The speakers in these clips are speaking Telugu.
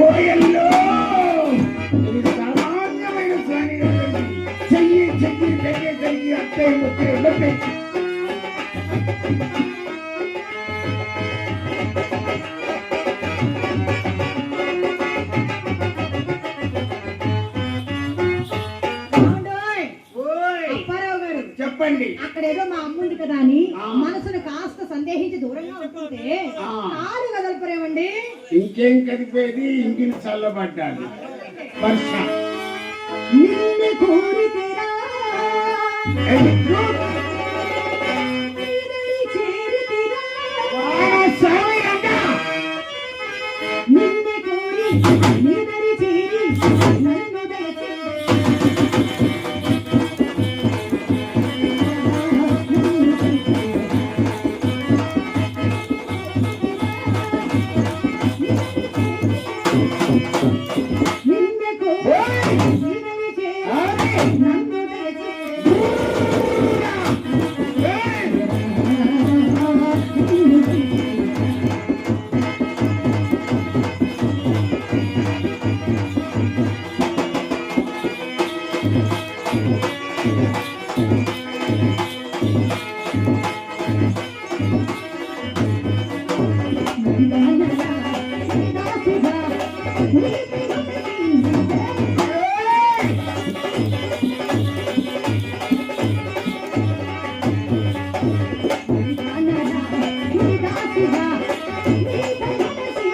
Oi, चल पड़ा परसा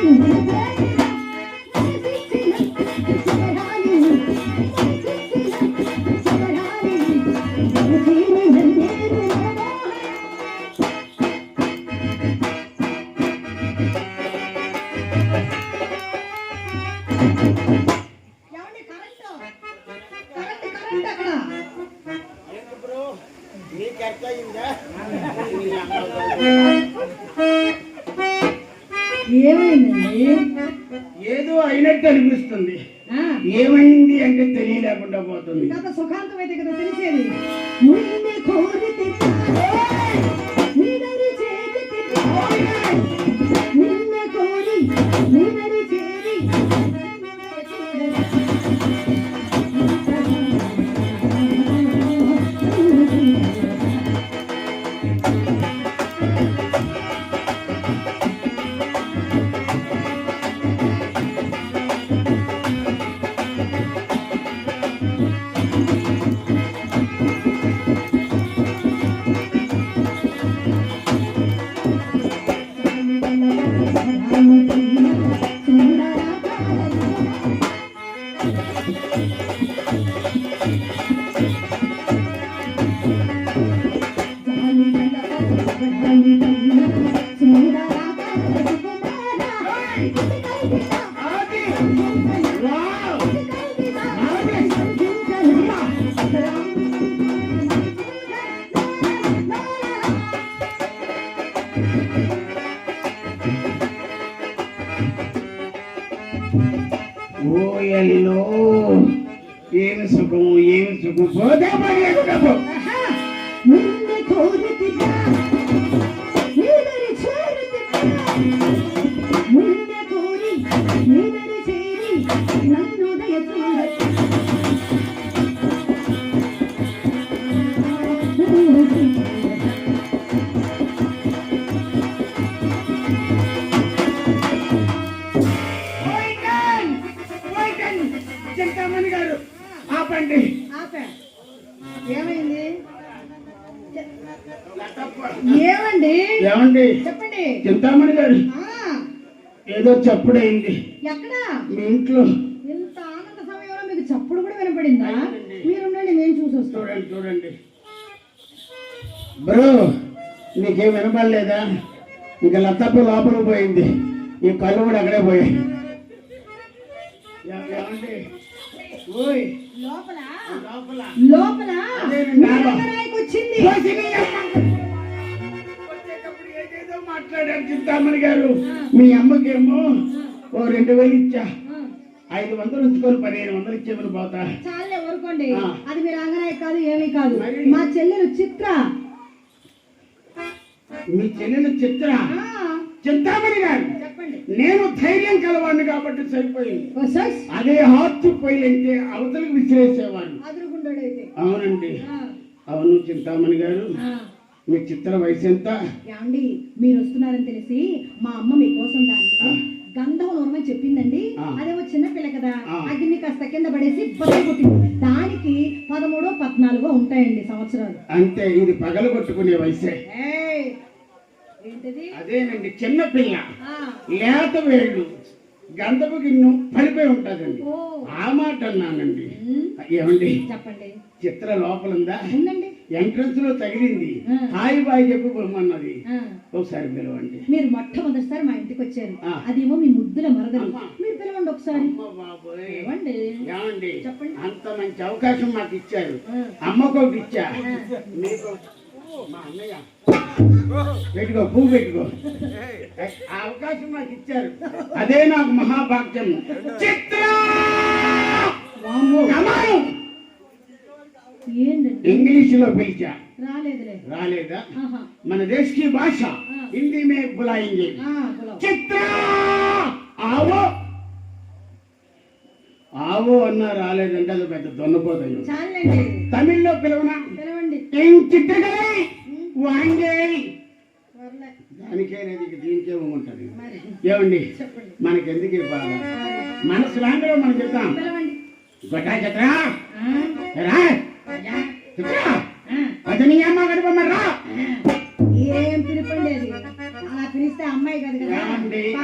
Mm-hmm. ఏమి సుఖము ఏమి సుఖం? సోదా పడే చప్పుడు కూడా వినపడిందా? మీరుండండి మేము చూసి వస్తాం చూడండి. బ్రో నీకేం వినపడలేదా? ఇక లత్తప్ప లోపల పోయింది. ఈ కళ్ళు కూడా అక్కడే పోయాయి. మాట్లాడారు చింతామణి గారు. మీ అమ్మకేమో ఓ రెండు వేలు ఇచ్చా. ఐదు వందలు ఉంచుకొని పదిహేను వందలు ఇచ్చేవారు బాగా చాలే ఊరుకోండి. అది మీరు అంగనాయ కాదు ఏమీ కాదు. మా చెల్లెలు చిత్ర. మీ చెల్లెలు చిత్ర? చింతామణి గారు. నేను ధైర్యం కలవాడిని కాబట్టి సరిపోయింది. అదే హార్ట్ పోయింటే అవతలకు విసిరేసేవాడిని అవునండి. అవును చింతామణి గారు. మీ చిత్ర వయసు ఎంత మీరు వస్తున్నారని తెలిసి మా అమ్మ మీకోసం దాన్ని గంధం నూనె చెప్పిందండి. అదేమో చిన్న పిల్ల కదా. అగ్ని కాస్త కింద పడేసి కొట్టింది. దానికి పదమూడో పద్నాలుగో ఉంటాయండి సంవత్సరాలు. అంటే ఇది పగలు కొట్టుకునే వయసే. అదేనండి చిన్న పిల్ల. ఆ, లేత వేళ్ళు గంధపు గిన్నె పడిపోయి ఉంటుందండి. ఆ మాట అన్నానండి. ఏమండి? చెప్పండి. చిత్ర లోపల ఉందా ఉందండి. ఎంట్రన్స్లో తగిలింది. హాయి బాయ్ చెప్పు బొమ్మన్నది ఆ, ఒకసారి పిలవండి. మీరు మొట్టమొదటిసారి మా ఇంటికి వచ్చారు. అదేమో మీ ముద్దుల మరదలు. మీరు పిలవండి ఒకసారి. ఏమండి? చెప్పండి. అంత మంచి అవకాశం మాకు ఇచ్చారు. అమ్మకు ఒకటి ఇచ్చా? మీకు మా అన్నయ్య. పెట్టుకో పువ్వు పెట్టుకో. ఆ అవకాశం మాకు ఇచ్చారు. అదే నాకు మహాభాగ్యం చిత్ర ఇంగ్లీష్లో పిలిచా రాలేదా? మన దేశ్కి భాష హిందీ మే బులాయింగే. చిత్ర! ఆవో! ఆవో అన్నా రాలేదంటే అది పెద్ద దొన్నపోతాయి తమిళ్ళో పిలవనా? చిత్రకలై వాంగే. దానికే దీనికే ఉంటుంది ఏమండి? మనకెందుకు బాధ? మన స్లాంగ్లో మనం చెప్తాం. గొట్టా చిత్ర రా. అది అమ్మ ఏం పిలుపండి అది? అలా పిలిస్తే అమ్మాయి కాదు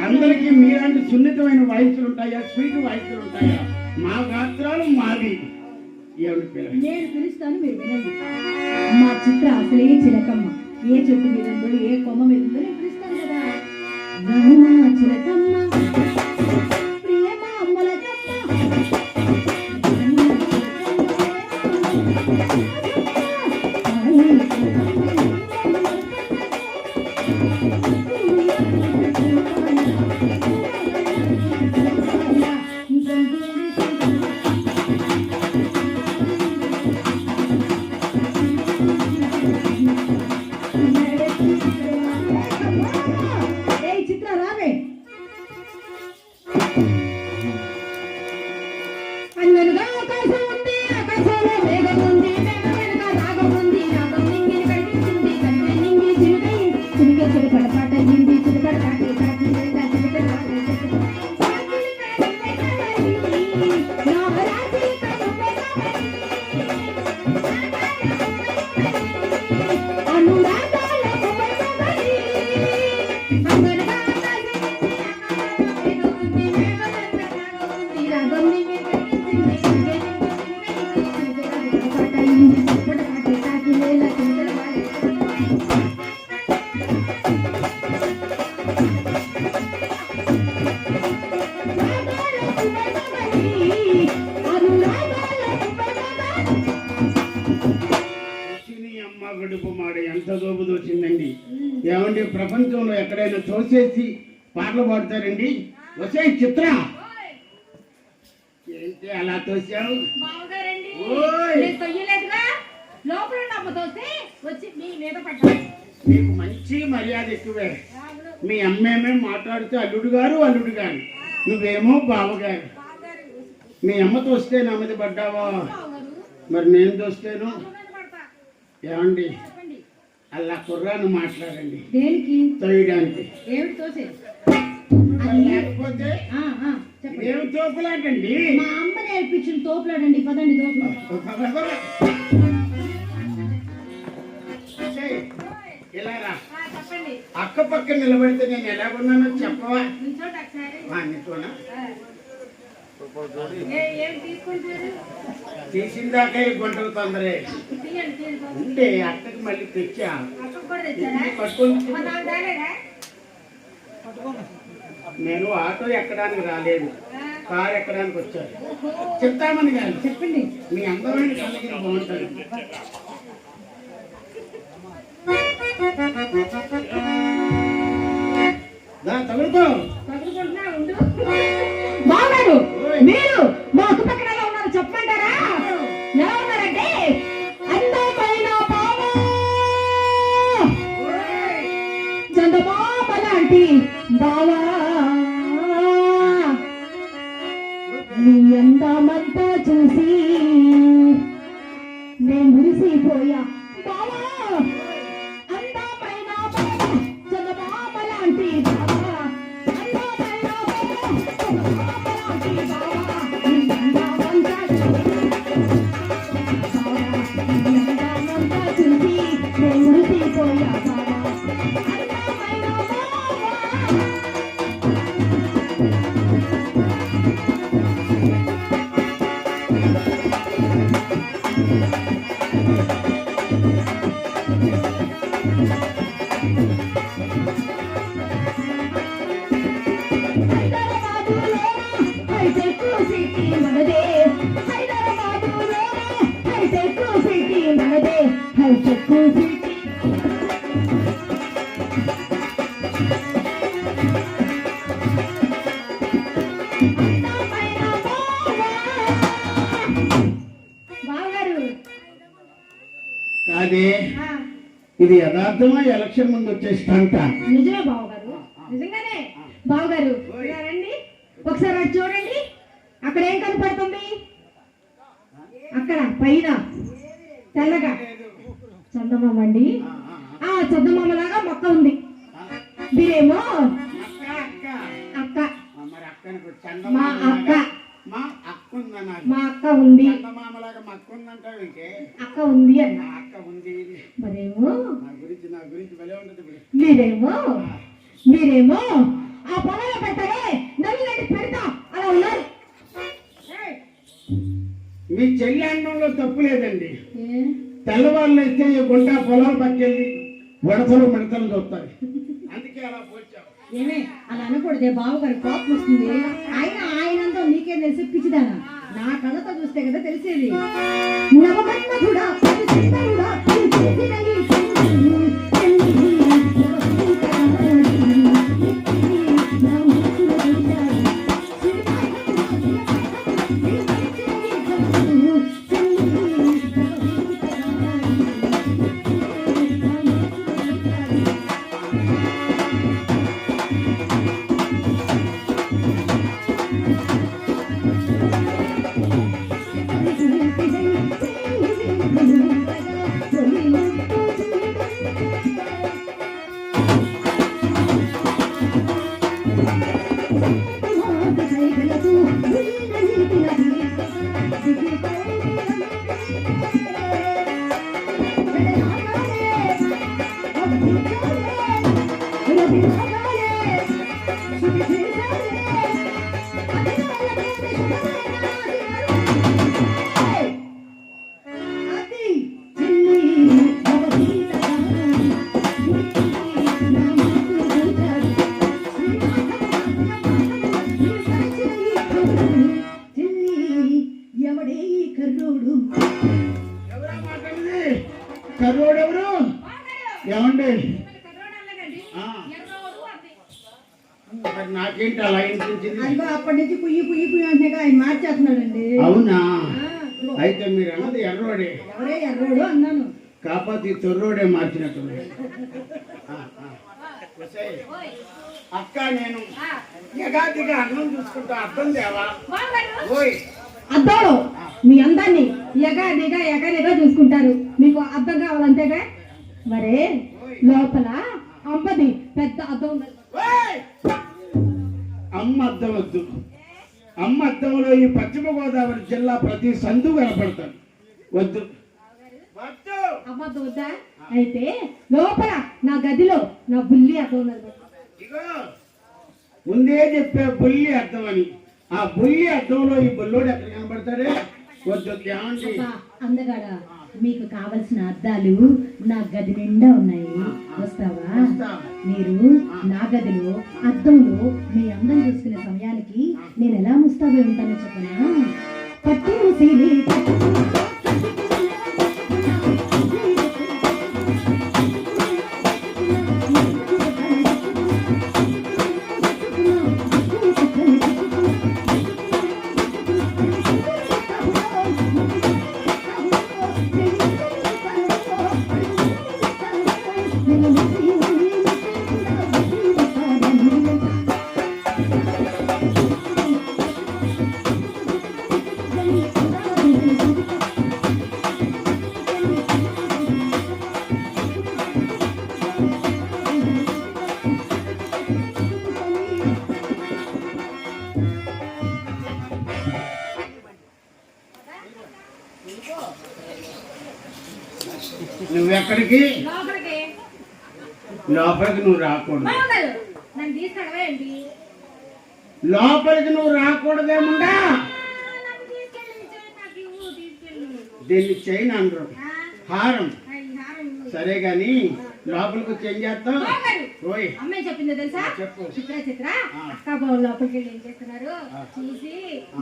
అందరికీ మీలాంటి సున్నితమైన వయసులు ఉంటాయా? స్వీట్ వయసులు ఉంటాయా? మా గాత్రాలు పిల్లలు నేను పిలుస్తాను మీరు వినండి. మా చిత్ర అసలే చిలకమ్మ. ఏ చెట్టు మీద ఉందో ఏ కొమ్మ మీద ఉందో నేను లోపల ఉన్న అమ్మ తోస్తే వచ్చి మీ మీద పడ్డా నీకు మంచి మర్యాద ఎక్కువే. మీ అమ్మేమే మాట్లాడితే అల్లుడు గారు అల్లుడు గారు. నువ్వేమో బావగారు. మీ అమ్మ తోస్తే నా మీద పడ్డావా? మరి నేను తోస్తేను? ఏమండి? అలా కుర్రాను మాట్లాడండి. దేనికి? తోయడానికి. ఏమిటి తోసే మరి లేకపోతే ఆ, ఆ, చెప్పండి. ఏం తోపులాటండి? మా అమ్మ నేర్పించిన తోపులాడండి పదండి తోపులు అక్క పక్క నిలబడితే నేను ఎలా ఉన్నానో చెప్పవా? తీసుకుంటారు? తీసిందాక ఈ గుంటలు తొందరే. ఉంటే అక్కకి మళ్ళీ తెచ్చా? నేను ఆటో ఎక్కడానికి రాలేదు. కారు ఎక్కడానికి వచ్చాను. చెప్తామని గారు చెప్పండి. మీ అందమైన కళ్ళకి బాగుంటుంది బావగారు మీరు మా ఎలా ఉన్నారు చెప్పమంటారా? ఎలా ఉన్నారంటే అందమైన బావ. చందమామ లాంటి బావా. ఇది యథార్థమా? ఎలక్షన్ ముందు వచ్చే స్టంట? నిజమే బావగారు. నిజంగానే. బావగారు ఇలా రండి. ఒకసారి అటు చూడండి. అక్కడ ఏం కనపడుతుంది? అక్కడ పైన. తెల్లగా. చందమామ అండి. ఆ చందమామ లాగా మొక్క ఉంది. మీరేమో? అక్క. మా అక్క. మా అక్క ఉంది. అక్క ఉంది అన్న. నా అక్క ఉంది. మరేమో? నా గురించి నా గురించి భలే ఉంటుంది ఇప్పుడు. మీరేమో? మీరేమో? ఆ పొలంలో పెట్టలే నల్లని పెడతా అలా ఉన్నారు. మీ చెల్లి అన్నంలో తప్పు లేదండి. తెల్లవాళ్ళు అయితే గుంట పొలం పక్కెళ్ళి ఉడతలు మిడతలు చూస్తారు అందుకే అలా ఏమే? అలా అనకూడదే బావగారు కోపం వస్తుంది. ఆయన ఆయనంతా నీకే తెలిసి? పిచ్చిదానా? నా కళ్ళతో చూస్తే కదా తెలిసేది. నవమన్మధుడా ఈ తొర్రోడే మార్చినట్టుంది ఆ, ఆ. ఒసేయ్, అక్క నేను ఎగాదిగా అన్నం చూసుకుంటా. అర్థం దేవా ఓయ్. అద్దంలో మీ అందాన్ని ఎగాదిగా ఎగాదిగా చూసుకుంటారు. మీకు అద్దం కావాలంతేగా మరే లోపల అమ్మది పెద్ద. ఓయ్! అమ్మ అద్దం వద్దు. అమ్మ అద్దంలో ఈ పశ్చిమ గోదావరి జిల్లా ప్రతి సందు కనపడతాను. వద్దు. అమ్మద్దు వద్దా అయితే లోపల నా గదిలో నా బుల్లి ఉన్నది ఇగో ముందే చెప్పే బుల్లి అద్దం అని ఆ బుల్లి అద్దంలో ఈ బుల్లోడు ఎక్కడ కనబడతాడే? అందగాడ మీకు కావలసిన అద్దాలు నా గది నిండా ఉన్నాయి. వస్తావా? వస్తా. మీరు నా గదిలో అద్దంలో మీ అందం చూసుకునే సమయానికి నేను ఎలా ముస్తాబై ఉంటానో చెప్పనా? పట్టు రాకూడదు. లోపలికి నువ్వు రాకూడదేముండా దీన్ని చైన్ అనరు హారం. సరే గాని లోపలికి వచ్చి ఏం చేస్తాం ఓయ్. అమ్మాయి చెప్పిందో తెలుసా? చెప్పు. చిత్ర చిత్ర ఆ. అక్క బాబు లోపలికి వెళ్ళి ఏం చేస్తున్నారు. చూసి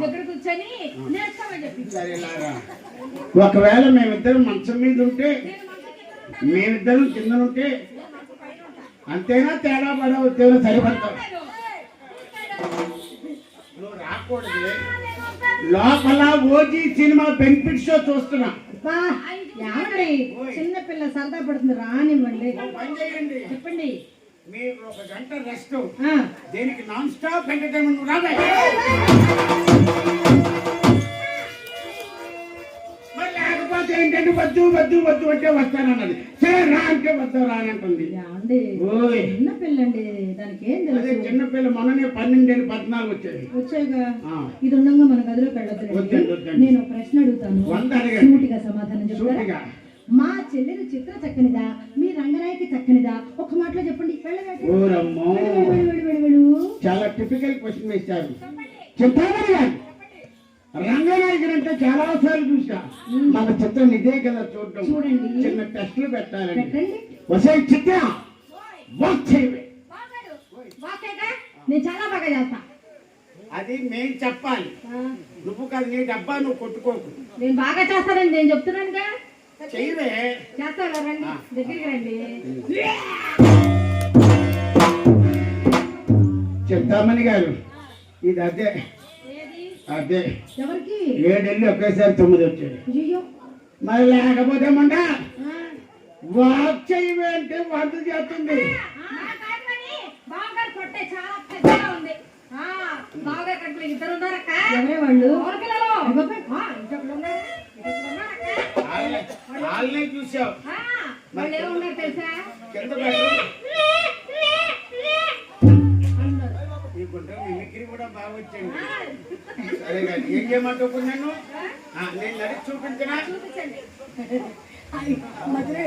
దగ్గర కూర్చొని నేర్చుకోమని చెప్పింది సరే లారా. ఒకవేళ మేమిద్దరం మంచం మీద ఉంటే. మేమిద్దరం కింద ఉంటే నేను మంచి పైన ఉంటాను. అంతేనా తేడా పడవ తేడా సరిపడతావు. తీసుకెళ్ళు. నువ్వు రాకూడదు. లోపల ఓజీ సినిమా బెనిఫిట్ షో చూస్తున్నా. చిన్న పిల్ల సరదా పడుతుంది రానివ్వండి. చెప్పండి. మీరు ఒక గంట రెస్ట్. దీనికి నాన్ స్టాప్ ఎంటర్టైన్మెంట్ రాబే లేకపోతే ఏంటంటే వద్దు వద్దు వద్దు అంటే వస్తానన్నది. సరే రా అంటే వద్దు రానంటుంది ఏమండి ఓయ్. చిన్న పిల్లండి దానికి ఏం తెలుసు? చిన్నపిల్ల మొన్ననే పన్నెండేళ్ళు పద్నాలుగు వచ్చాయి. వచ్చాక ఆ, ఇది ఉండగా మన గదిలోకి వద్దండి. నేను ప్రశ్న అడుగుతాను. సూటిగా సమాధానం చెప్తారా? మా చెల్లెలు చిత్ర చక్కనిదా? మీ రంగనాయకి చక్కనిదా? ఒక మాటలో చెప్పండి. చాలా టిపికల్ క్వశ్చన్ వేశారు. గారు రంగనాయకుడు చాలా సార్లు చూసా మన చిత్రం ఇదే కదా చూడటం. చూడండి. చిన్న టెస్టులు పెట్టాలండి. వసే చిత్ర వర్క్ చేయవే? నేను చాలా బాగా చేస్తా. అది మేము చెప్పాలి. నువ్వు కాదు నీ డబ్బా నువ్వు కొట్టుకోకు. నేను బాగా చేస్తానని నేను చెప్తున్నానుగా. చెయ్యవే చేస్తారా రండి. దగ్గరికి రండి. చెప్తామని గారు. ఇది అదే? అదే. ఎవరికి? ఏడెళ్ళి ఒకేసారి తొమ్మిది వచ్చాయి. అయ్యో మరి లేకపోతే మంట వాక్ చేయవే అంటే వంట చేస్తుంది. వాళ్ళనే చూసావు తెలుసా? గుంట మిమిక్రీ కూడా బాగా వచ్చింది సరే కానీ ఏం చేయమంటావు నన్ను? నేను నడిచి చూపించనా? మధ్యలో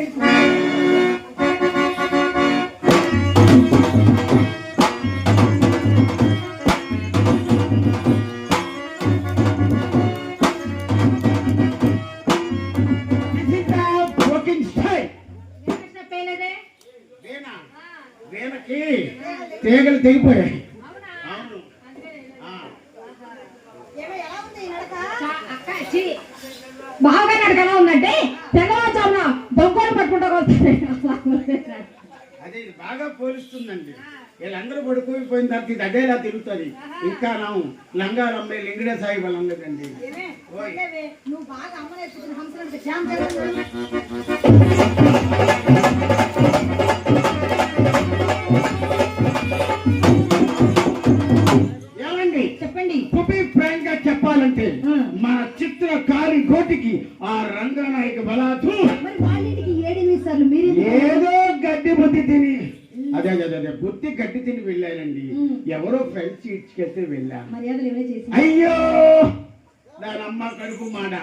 పడుకోపోయిన తర్వాత ఇది అదేలా తిరుగుతుంది. ఇంకా నా లంగాలు అమ్మాయి లింగడే సాయి నువ్వు బాగా చరణ్ ఏమండి? చెప్పండి. కుపి ఫ్రాంక్గా చెప్పాలంటే. మన చిత్ర కారి కోటికి ఆ రంగనాయక ఏడెనిమిది సార్లు మీరు ఏదో గడ్డి బుద్ధి తిని అదే అదే అదే బుద్ధి గడ్డి తిని వెళ్ళానండి. ఎవరో ఫ్రెండ్స్ ఇచ్చికెళ్తే వెళ్ళా అయ్యో! దాని అమ్మ కడుపు మాడ.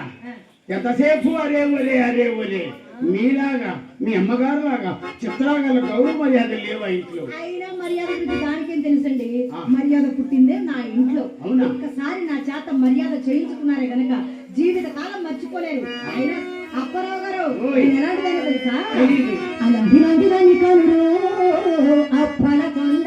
ఎంతసేపు అరే ఒలే అరే ఒలే మీలాగా మీ అమ్మగారు లాగా చిత్రాగల గౌరవ మర్యాద లేవా ఇంట్లో? అయినా మర్యాద గురించి దానికేం తెలుసండి? ఆ. మర్యాద పుట్టిందే నా ఇంట్లో. అవునా? ఒక్కసారి నా చేత మర్యాద చేయించుకున్నారే గనక జీవిత కాలం మర్చిపోలేరు. అయినా అప్పారావు గారు ఎలాంటిదాన్ని తెలుసా. అలాంటి లాంటి దాన్ని కనుడు அப்பழகம்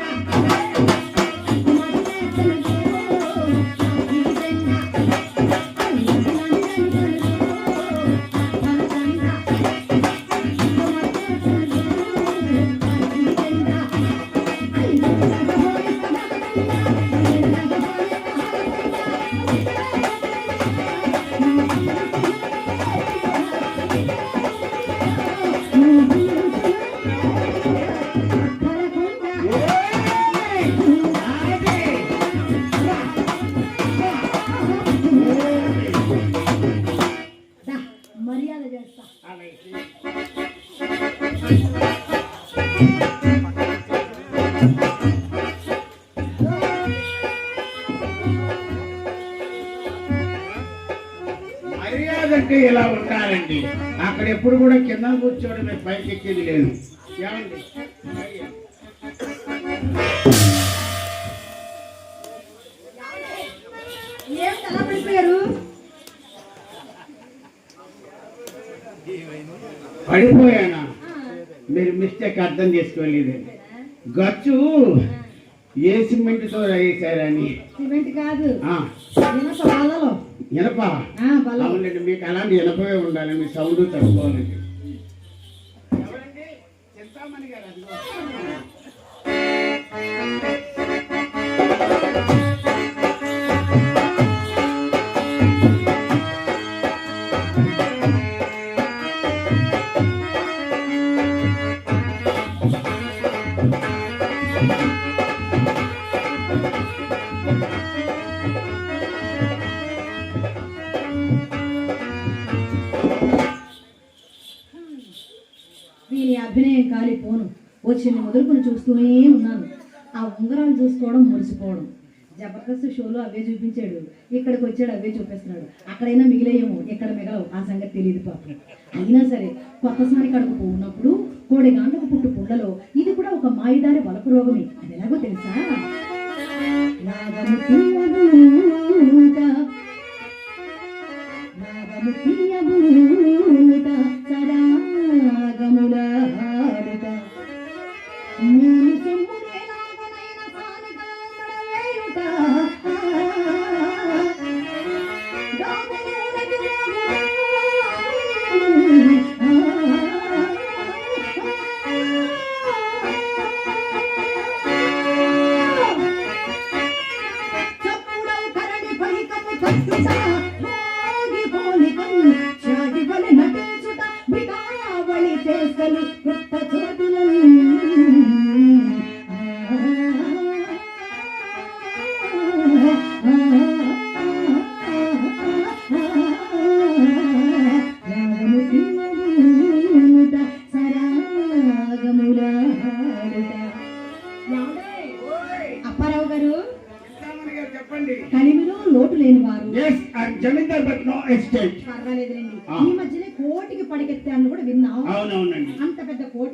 కూర్చోవడమే పైకి ఎక్కేది లేదు. ఏమండి? పడిపోయానా? మీరు మిస్టేక్ అర్థం చేసుకోలేదు. గచ్చు ఏ సిమెంట్తో వేసారని సిమెంట్ కాదు. ఇనప అవునండి మీకు అలాంటి ఇనపవే ఉండాలి మీ సౌండ్ ఎవరండి చింతామణి గారు అది అభినయం కాలిపోను వచ్చింది మొదలుకొని చూస్తూనే ఉన్నాను. ఆ ఉంగరాలు చూసుకోవడం మురిసిపోవడం. జబర్దస్త్ షోలో అవే చూపించాడు. ఇక్కడికి వచ్చాడు అవే చూపిస్తున్నాడు. అక్కడైనా మిగిలేయేమో ఇక్కడ మిగలవు? ఆ సంగతి తెలియదు పాపం. అయినా సరే కొత్తసారి కడుపు పోనప్పుడు కోడి గాంటకు పుట్టు పుండలో ఇది కూడా ఒక మాయదారి వలపు రోగమే. అది ఎలాగో తెలుసా? నాగము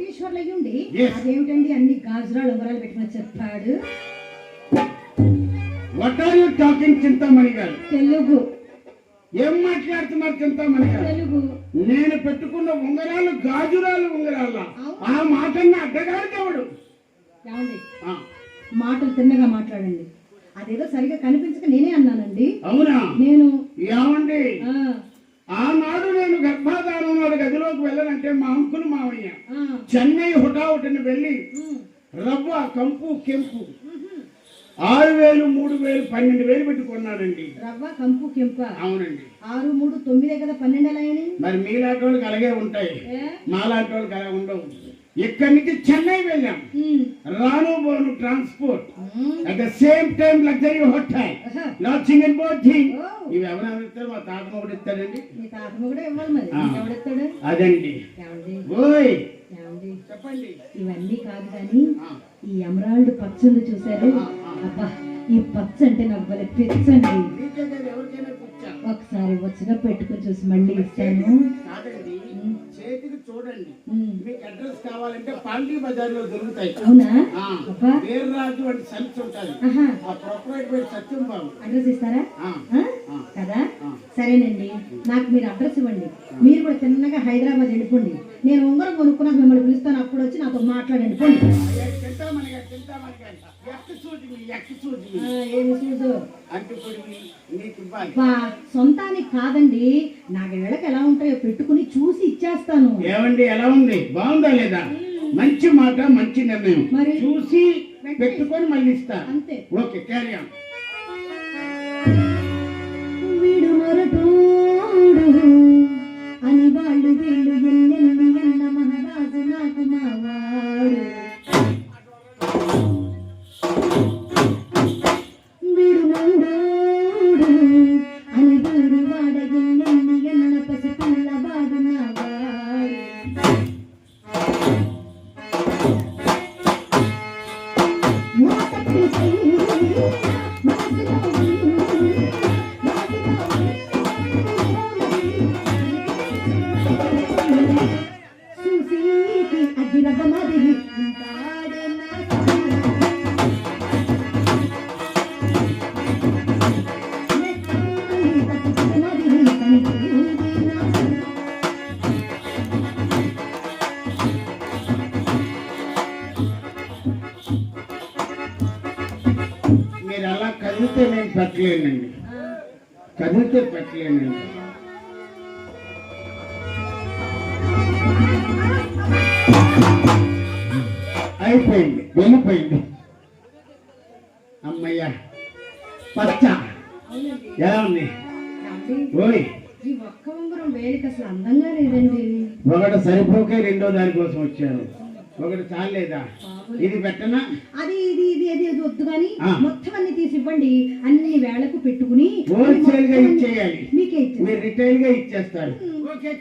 కోటీశ్వర్లు అయ్యుండి. అదేమిటండి అన్ని గాజురాలు ఉంగరాలు పెట్టుకుని చెప్పాడు? What are you talking Chintamani garu? Telugu. ఏం మాట్లాడుతున్నారు చింతామణి గారు? తెలుగు. నేను పెట్టుకున్న ఉంగరాలు గాజురాలు ఉంగరాల? ఆ మాటన్న అడ్డగారు దేవుడు. మాటలు తిన్నగా మాట్లాడండి. అదేదో సరిగా కనిపించక నేనే అన్నానండి. అవునా నేను ఏమండి ఆ, ఆనాడు నేను గర్భాధానం వాడి గదిలోకి వెళ్ళనంటే మా అంకులు మావయ్య ఆ, చెన్నై హుటాహుటిని వెళ్ళి రవ్వ కంపు కెంపు. ఆరు వేలు మూడు వేలు పన్నెండు వేలు పెట్టుకున్నానండి రవ్వ కంపు కెంప? అవునండి. ఆరు మూడు తొమ్మిదే కదా పన్నెండు ఎలా అయినాయి? మరి మీలాంటి వాళ్ళకి అలాగే ఉంటాయి? మాలాంటి వాళ్ళకి అలా ఉండవు. ఇక్కడి నుంచి చెన్నై వెళ్ళాం. రాను బోను transport. At the same time luxury hotel. Lodging and boarding ఇవి ఎవరైనా ఇస్తారు మా తాత ఒకటి ఇస్తాడండి. మీ తాతమ్మ కూడా ఇవ్వాలి మరి. అదండి. ఓయ్. చెప్పండి. ఇవన్నీ కాదు కానీ ఈ ఎమరాల్డ్ పచ్చళ్ళు చూశారు. అబ్బా ఈ పచ్చ అంటే నాకు భలే పిచ్చండి. ఒకసారి వచ్చగా పెట్టుకొని చూసి మళ్ళీ ఇస్తాను. చేతికి చూడండి. మీకు అడ్రస్ కావాలంటే పాండీ బజార్లో దొరుకుతాయి. అవునా? వీర్రాజు అని సంస్థ ఉంటుంది. ఆ ప్రొపరేటర్ సత్యం బాబు. అడ్రస్ ఇస్తారా. కదా. సరేనండి. నాకు మీరు అడ్రస్ ఇవ్వండి. మీరు కూడా తిన్నగా హైదరాబాద్ వెళ్ళిపోండి. నేను ఉంగరం కొనుక్కున్నాక మిమ్మల్ని పిలుస్తాను. అప్పుడు వచ్చి నాతో మాట్లాడండి. పోండి. ఎక్క సొంతానికి కాదండి నాగేళ్ళకి ఎలా ఉంటాయో పెట్టుకుని చూసి ఇచ్చేస్తాను. ఏమండి ఎలా ఉంది? బాగుందా లేదా? మంచి మాట మంచి నిర్ణయం. మరి? చూసి పెట్టుకొని మళ్ళీ ఇస్తా. అంతే. ఓకే క్యారీ ఆన్ వీడు మరటోడు. అని వాళ్ళు వీళ్ళు ఎన్నెన్ని అన్న మహారాజు నాకు మావాడు. అయిపోయింది వెళ్ళిపోయింది. అమ్మయ్యా పచ్చ. ఎలా ఉంది? ఓయ్. ఈ ఒక్క ఉంగరం వేలికి అసలు అందంగా లేదండి. ఒకటి సరిపోకే రెండో దాని కోసం వచ్చాను. ఒకటి చాలేదా? ఇది పెట్టనా? అది ఇది ఇది అది అది వద్దు కానీ. మొత్తం అన్ని తీసి ఇవ్వండి. అన్ని వేళకు పెట్టుకుని హోల్సేల్గా ఇచ్చేయాలి. మీకే మీరు రిటైల్గా ఇచ్చేస్తారు. ఓకే